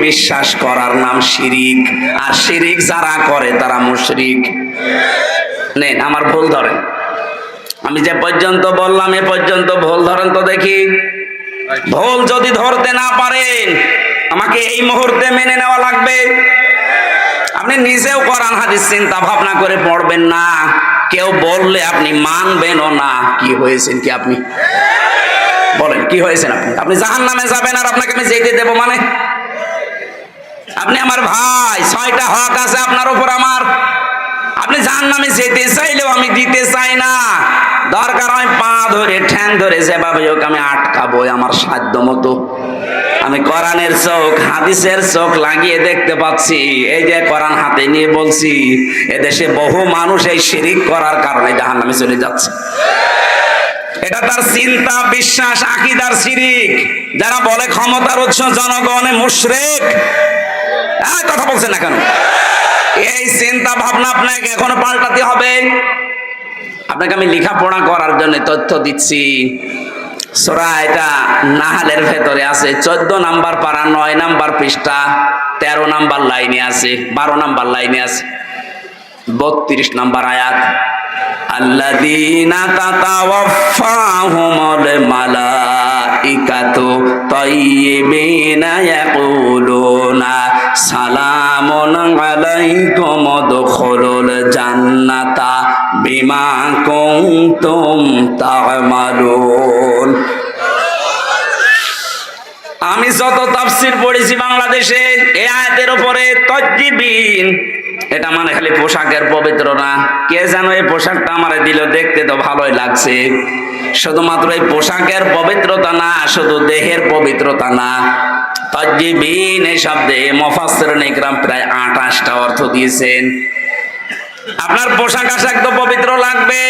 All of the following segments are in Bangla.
বিশ্বাস করার নাম শিরিক। আর শিরিক যারা করে, তারা মুশরিক। নেন, আমার ভুল ধরেন। আমি যে পর্যন্ত বললাম, এ পর্যন্ত ভুল ধরেন তো দেখি। ভুল যদি ধরতে না পারেন, আমাকে এই মুহূর্তে মেনে নেওয়া লাগবে। আপনি নিজেও কোরআন, হাদিস, চিন্তা ভাবনা করে পড়বেন না। কেউ বললে আপনি মানবেনও না। কি হয়েছেন কি আপনি? বলেন, কি হয়েছেন আপনি? আপনি জাহান নামে যাবেন আর আপনাকে আমি যেতে দেবো মানে? আপনি আমার ভাই, ছয়টা হক আছে আপনার উপর আমার। আপনি জাহান নামে যেতে চাইলেও আমি দিতে চাই না। দরকার হয় পা ধরে, ঠ্যাং ধরে, যেভাবে হোক আমি আটকাবো আমার সাধ্য মতো। আমি কোরআনের চোখ, হাদিসের চোখ লাগিয়ে দেখতে পাচ্ছি। এই যে কোরআন হাতে নিয়ে বলছি, এদেশে বহু মানুষ এই শিরিক করার কারণে জাহান নামে চলে যাচ্ছে। এটা তার চিন্তা, বিশ্বাস, আকিদার শিরিক। যারা বলে ক্ষমতার উৎস জনগণে মুশরেক কথা বলছেন না কেন? এই চিন্তা ভাবনা আপনাকে এখনও পাল্টাতে হবে। আপনাকে আমি লেখাপড়া করার জন্য তথ্য দিচ্ছি। সোরা এটা নাহালের ভেতরে আছে। চোদ্দ নাম্বার পারা, নয় নাম্বার পৃষ্ঠা, তেরো নাম্বার লাইনে আছে, বারো নাম্বার লাইনে আছে। বত্রিশ নাম্বার আয়াত। তাইয়্যিবিনা ইয়াকুলুনা। সালামুন আলাইকুম উদখুলুল জান্নাতা বিমা কুনতুম তা'মালুন। আমি যত তাফসির পড়েছি বাংলাদেশে, এই আয়াতের উপরে তজ্জিবিন এটা মানে খালি পোশাকের পবিত্র না। কে যেন এই পোশাকটা আমার দিল, দেখতে তো ভালোই লাগছে। শুধুমাত্র এই পোশাকের পবিত্রতা না, শুধু দেহের পবিত্রতা না। তজ্জিবিন এই শব্দে মফাসসির নিকরাম প্রায় আঠাশটা অর্থ দিয়েছেন। আপনার পোশাক আশাক তো পবিত্র লাগবে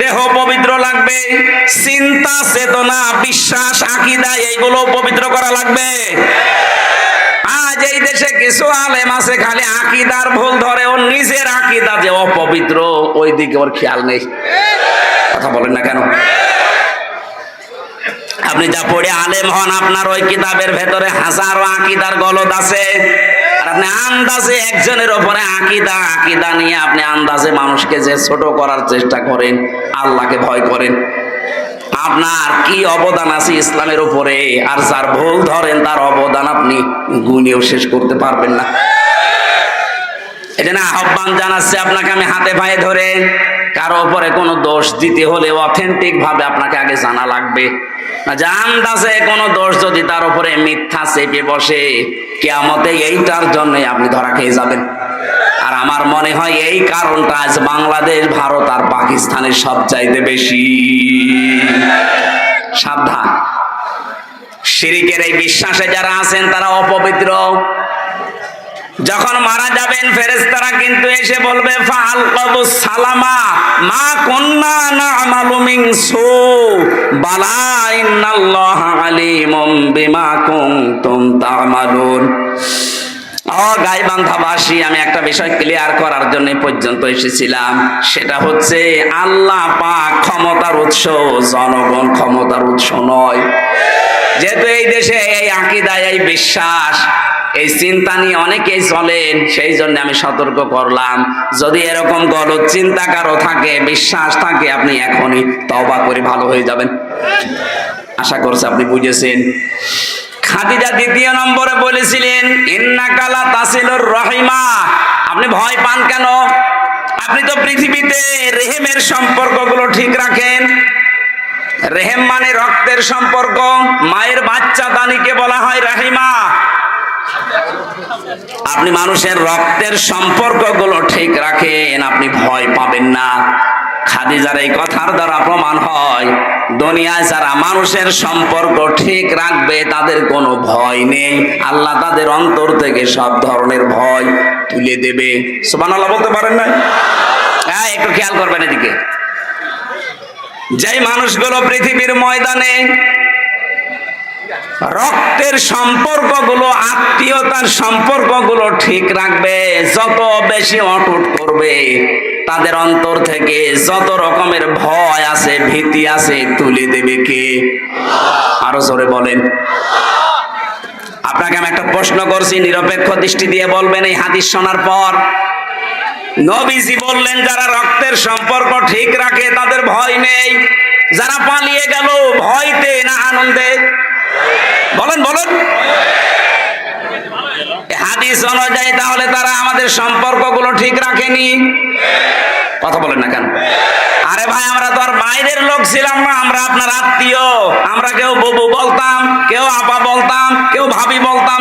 দেহ পবিত্র লাগবে চিন্তা, চেতনা, বিশ্বাস, আকিদা এইগুলো পবিত্র করা লাগবে। আজ এই দেশে কিছু আলেম আছে, খালি আকিদার ভুল ধরে, ওর নিজের আকিদা যে অপবিত্র ওই দিকে ওর খেয়াল নেই। কথা বলেন না কেন? আপনি যা পড়ে আলেম হন, আপনার ওই কিতাবের ভেতরে হাজারো আকিদার গলদ আছে। আপনি আন্দাজে একজনের ওপরে আকিদা আকিদা নিয়ে আপনি আন্দাজে মানুষকে যে ছোট করার চেষ্টা করেন, আল্লাহকে ভয় করেন। আপনার কি অবদান আছে ইসলামের উপরে? আর যার ভুল ধরেন, তার অবদান আপনি গুনেও শেষ করতে পারবেন না। এজন্য আহ্বান জানাচ্ছে আপনাকে আমি হাতে পায়ে ধরে কারও উপরে কোনো দোষ দিতে হলে অথেন্টিক ভাবে আপনাকে আগে জানা লাগবে। না আন্দাজে কোনো দোষ যদি তার উপরে মিথ্যা চেপে বসে, কেয়ামতে এইটার জন্য আপনি ধরা খেয়ে যাবেন। আর আমার মনে হয় এই কারণটা আজ বাংলাদেশ, ভারত আর পাকিস্তানের সব চাইতে বেশি। সাবধান। শিরিকের এই বিশ্বাসে যারা আছেন, তারা অপবিত্র। যখন মারা যাবেন, ফেরেশতারা কিন্তু এসে বলবে সালামা, মা কন্যা না আমালু মিন সু। বালা তা'মালুন। ও গাইবান্ধাবাসী, আমি একটা বিষয় ক্লিয়ার করার জন্য পর্যন্ত এসেছিলাম। সেটা হচ্ছে, আল্লাহ পাক ক্ষমতার উৎস, জনগণ ক্ষমতার উৎস নয়। যেহেতু এই দেশে এই আকিদায়, এই বিশ্বাস এই চিন্তা নিয়ে অনেকেই চলেন, সেই জন্য আমি সতর্ক করলাম। যদি এরকম গলত চিন্তা কারও থাকে, বিশ্বাস থাকে, আপনি এখনই তবা করে ভালো হয়ে যাবেন। আশা করছি আপনি বুঝেছেন। খাদিজা দ্বিতীয় নম্বরে বলেছিলেন ইন্নাকালা তাসিলুর রহিমা। আপনি ভয় পান কেন? আপনি তো পৃথিবীতে রেহেমের সম্পর্কগুলো ঠিক রাখেন। রেহেম মানে রক্তের সম্পর্ক, মায়ের বাচ্চা দানিকে বলা হয় রাহিমা। আপনি মানুষের রক্তের সম্পর্কগুলো ঠিক রাখেন, আপনি ভয় পাবেন না। খাদিজার এই কথার দ্বারা প্রমাণ হয়, দুনিয়ায় যারা মানুষের সম্পর্ক ঠিক রাখবে, তাদের কোনো ভয় নেই। আল্লাহ তাদের অন্তর থেকে সব ধরনের ভয় তুলে দেবে। সুবান আল্লাহ বলতে পারেন না? হ্যাঁ একটু খেয়াল করবেন এদিকে। যেই মানুষগুলো পৃথিবীর ময়দানে রক্তের সম্পর্কগুলো, আত্মীয়তার সম্পর্কগুলো ঠিক রাখবে। যত বেশি অটুট করবে, তাদের অন্তর থেকে যত রকমের ভয় আছে, ভীতি আছে, তুলে দেবে কে? আরও জোরে বলেন। আপনাকে আমি একটা প্রশ্ন করছি, নিরপেক্ষ দৃষ্টি দিয়ে বলবেন এই হাদিস শোনার পর। নবীজি বললেন, যারা রক্তের সম্পর্ক ঠিক রাখে, তাদের ভয় নেই। যারা পালিয়ে গেল, ভয়তে না আনন্দে বলেন বলেন। হাদিস অনুযায়ী তাহলে তারা আমাদের সম্পর্কগুলো ঠিক রাখেনি। কথা বলেন না কেন? আরে ভাই, আমরা তো আর বাইরের লোক ছিলাম না, আমরা আপনার আত্মীয়। আমরা কেউ বুবু বলতাম, কেউ আপা বলতাম, কেউ ভাবি বলতাম।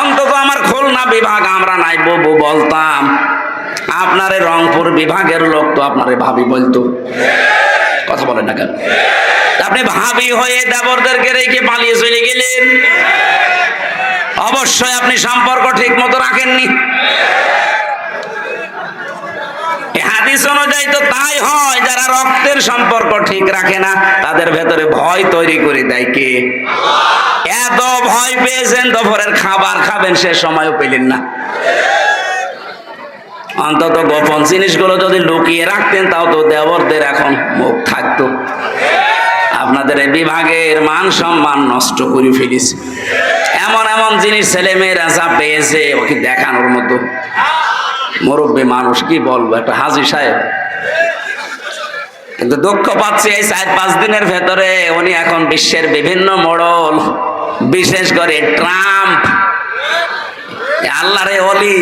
অন্তত আমার খুলনা বিভাগ আমরা নাই, বুবু বলতাম। আপনার রংপুর বিভাগের লোক তো আপনারে ভাবি বলতো। কথা বলেন না কেন? আপনি ভাবি হয়ে দেবরদেরকে রেখে পালিয়ে চলে গেলেন। অবশ্যই আপনি সম্পর্ক ঠিক মতো রাখেননি। হাদিস অনুযায়ী তো তাই হয়, যারা রক্তের সম্পর্ক ঠিক রাখে না, তাদের ভেতরে ভয় তৈরি করে দেয় কে? এত ভয় পেয়েছেন, দুপুরের খাবার খাবেন, সে সময়ও পেলেন না। অন্তত গোপন জিনিসগুলো যদি লুকিয়ে রাখতেন, তাও তো দেবরদের এখন মুখ থাকতো। আপনাদের বিভাগের মান সম্মান নষ্ট করে ফেলিস এমন এমন জিনিস ছেলে মেয়েরা যা পেয়েছে, ওকে দেখানোর মতো। মুরব্বী মানুষ, কি বলব, একটা হাজি সাহেব। কিন্তু দুঃখ পাচ্ছি এই চার পাঁচ দিনের ভেতরে উনি এখন বিশ্বের বিভিন্ন মডল, বিশেষ করে ট্রাম্প। আল্লাহরে অলি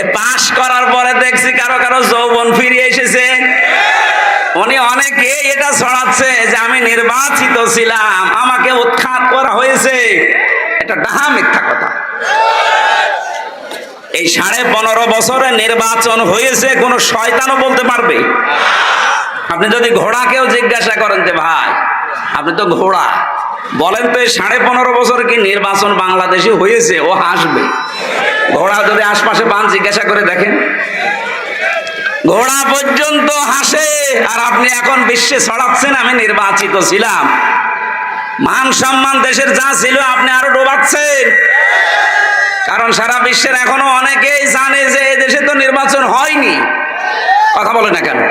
এ পাশ করার পরে দেখছি কারও কারও যৌবন ফিরে এসেছে। উনি অনেকে এটা ছড়াচ্ছে যে আমি নির্বাচিত ছিলাম, আমাকে উৎখাত করা হয়েছে। এটা ডাহা মিথ্যা কথা। এই সাড়ে পনেরো বছরে নির্বাচন হয়েছে, কোনো শয়তানও বলতে পারবে। আপনি যদি ঘোড়াকেও জিজ্ঞাসা করেন যে ভাই, আপনি তো ঘোড়া, বলেন তো এই সাড়ে পনেরো বছর কি নির্বাচন বাংলাদেশে হয়েছে, ও হাসবে। ঘোড়া যদি আশপাশে পান জিজ্ঞাসা করে দেখেন। ঘোড়া পর্যন্ত হাসে, আর আপনি এখন বিশ্বে ছড়াচ্ছেন, আমি নির্বাচিত ছিলাম। মান সম্মান দেশের যা ছিল, আপনি আরও ডোবাচ্ছেন। কারণ সারা বিশ্বের এখনও অনেকেই জানে যে এই দেশে তো নির্বাচন হয়নি। কথা বলে না কেন?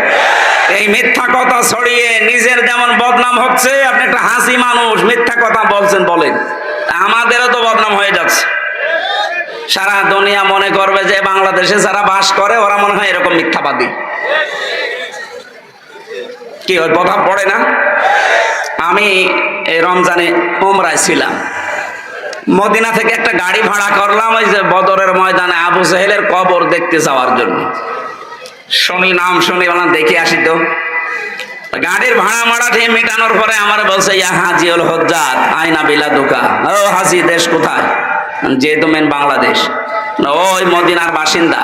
এই মিথ্যা কথা ছড়িয়ে নিজের যেমন বদনাম হচ্ছে, আপনি একটা হাসি মানুষ, মিথ্যা কথা বলছেন, বলেন। আমাদেরও তো বদনাম হয়ে যাচ্ছে। সারা দুনিয়া মনে করবে যে বাংলাদেশে যারা বাস করে, ওরা মনে হয় এরকম মিথ্যাবাদী। কি ওই কথা পড়ে না? আমি এই রমজানে ওমরায় ছিলাম। মদিনা থেকে একটা গাড়ি ভাড়া করলাম ওই যে বদরের ময়দানে আবু সাহেলের কবর দেখতে যাওয়ার জন্য। শুনি নাম শুনি বললাম, দেখে আসি তো। গাড়ির ভাড়া মাড়া ঠিক মেটানোর পরে আমার বলছে, ইয়া হাজিউল হজ্জাত আয়না বিলা দোকা। ও হাজি, দেশ কোথায়? যেহেতু মেন বাংলাদেশ। ওই মদিনার বাসিন্দা।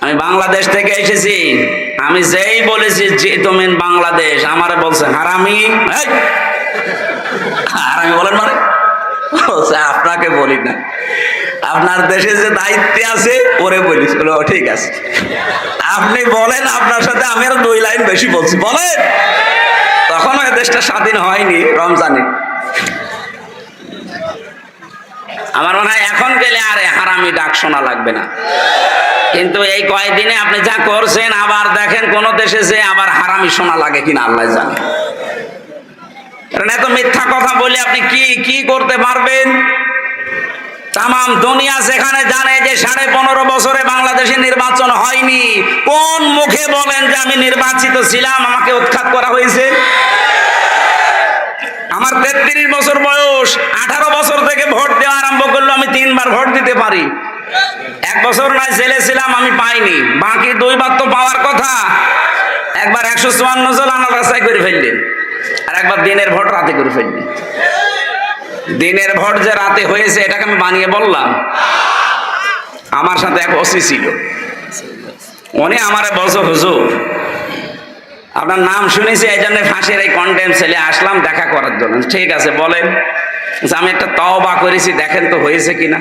আমি বাংলাদেশ থেকে এসেছি। আমি যেই বলেছি যেহেতু মেন বাংলাদেশ আমারে বলছে হারামি! হারামি বলেন মানে? বলছে আপনাকে বলি না। আপনার দেশে যে দায়িত্বে আছে ওরে বলিস বলে, ঠিক আছে। আপনি বলেন আপনার সাথে আমি আরও দুই লাইন বেশি বলছি। বলেন! তখন ওই দেশটা স্বাধীন হয়নি রমজানে। আমার মনে হয় এখন গেলে আর হারামি ডাক শোনা লাগবে না। কিন্তু এই কয়েকদিনে আপনি যা করছেন, আবার দেখেন কোন দেশে যে আবার হারামি শোনা লাগে কিনা, আল্লাহ জানে। এত মিথ্যা কথা বলে আপনি কি কি করতে পারবেন? তাম দুনিয়া সেখানে জানে যে সাড়ে পনেরো বছরে বাংলাদেশে নির্বাচন হয়নি, কোন মুখে বলেন যে আমি নির্বাচিত ছিলাম, আমাকে উৎখাত করা হয়েছে? আমার তেত্রিশ বছর বয়স, আঠারো বছর থেকে ভোট দেওয়া আরম্ভ করল, আমি তিনবার ভোট দিতে পারি। এক বছর নয় জেলে ছিলাম, আমি পাইনি। বাকি দুইবার তো পাওয়ার কথা। একবার একশো চুয়ান্ন জন আনার রাস্তায় করে ফেললেন, আর একবার দিনের ভোট রাতে করে ফেললেন। দিনের ভোট যে রাতে হয়েছে, এটাকে আমি বানিয়ে বললাম, আমার সাথে এক ওসি ছিল। উনি আমারে বলছো, হুজুর আপনার নাম শুনেছি, এই জন্য ফাঁসির এই কন্টেন্ট ছেলে, আসলাম দেখা করার জন্য। ঠিক আছে, বলেন যে আমি একটা তওবা করেছি, দেখেন তো হয়েছে কিনা।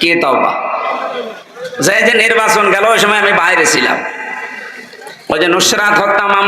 কে তওবা? যে যে নির্বাচন গেল, ওই সময় আমি বাইরে ছিলাম। ওই যে নুসরাত হত্যা মামলা